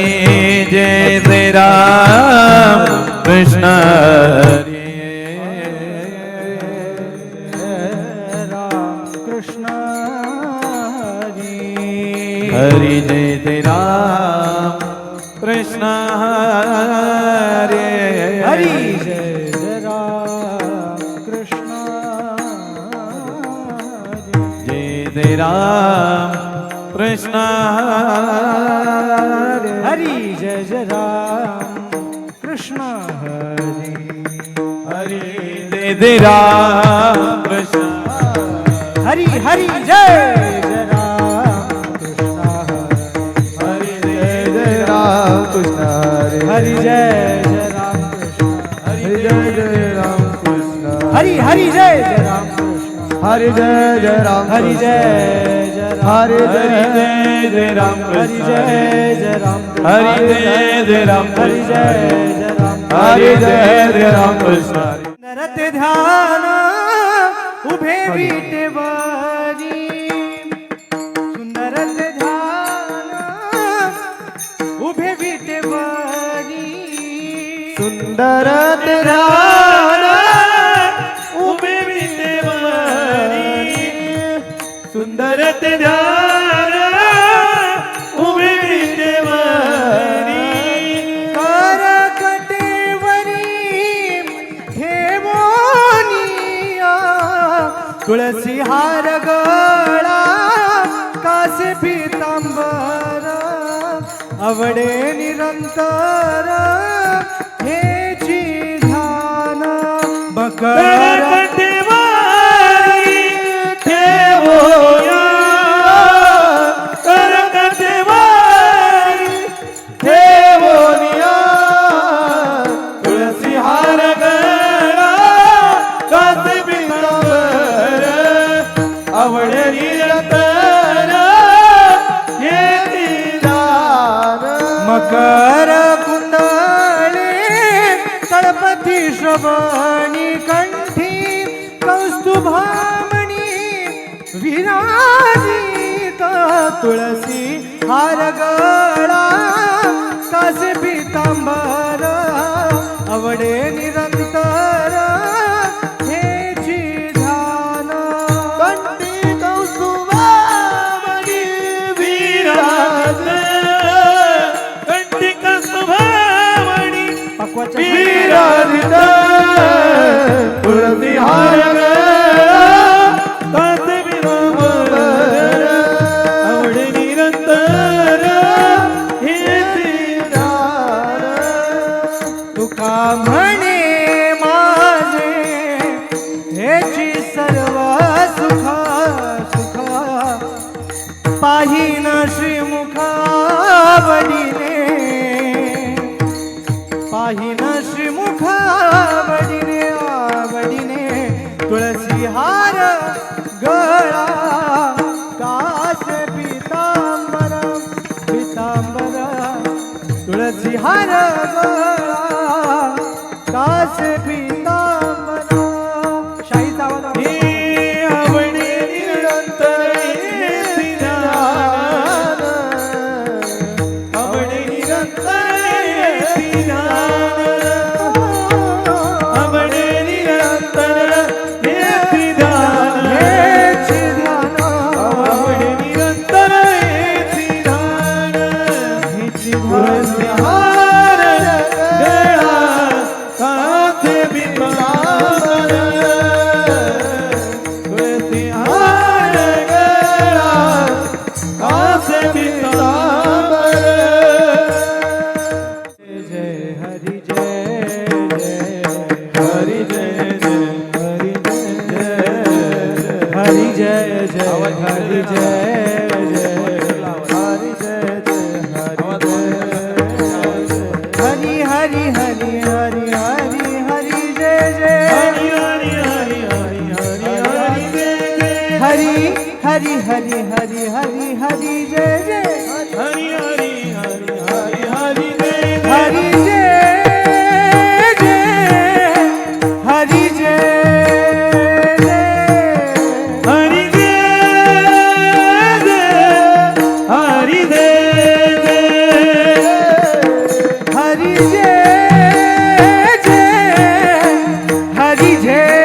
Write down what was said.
हरी जय जय राम। कृष्ण हरे जय राम। कृष्ण हरी हरी जय जय राम। कृष्ण हरे हरी जय जय राम। कृष्ण हरी जय जय राम। कृष्ण हरे हरी जय जय राम। कृष्ण हरी हरी जय जय राम। कृष्ण हरी हरी जय जय राम। कृष्ण हरी जय जय राम कृष्ण हरे हरी जय जय राम। कृष्ण हरी जय जय राम। कृष्ण हरी हरी जय जय राम। कृष्ण हरी जय जय राम हरी जय जय राम हरी जय जय राम हरी जय जय राम हरी जय जय राम हरी जय जय राम हरी जय जय राम कृष्ण। नरते ध्यान उभे विटेवरी सुंदर ते ध्यान उभे विटेवरी सुंदर तेरा सुंदर तेरा उभे विटेवरी कर कटेवरी ठेवोनिया तुळसी हार गळा कासे पितांबर आवडे निरंतर हेची ध्यान बकर आवडली रतन येती दान. मकर कुंडळे तळपती श्रवणी कंठी कौस्तुभामणी विराजित तुळसी हार गळा कासे पितांबर श्रीमुखावडीने पाहिन श्रीमुखावडीने आवडीने. तुळसी हार गळा कास पितांबर पितांबर. तुळसी हार गळा कास पितांबर हरि हरि हरि हरि हरि जय जय हरि हरि हरि हरि हरि हरि जय जय हरि हरि हरि हरि हरि हरि जय जय বুঝে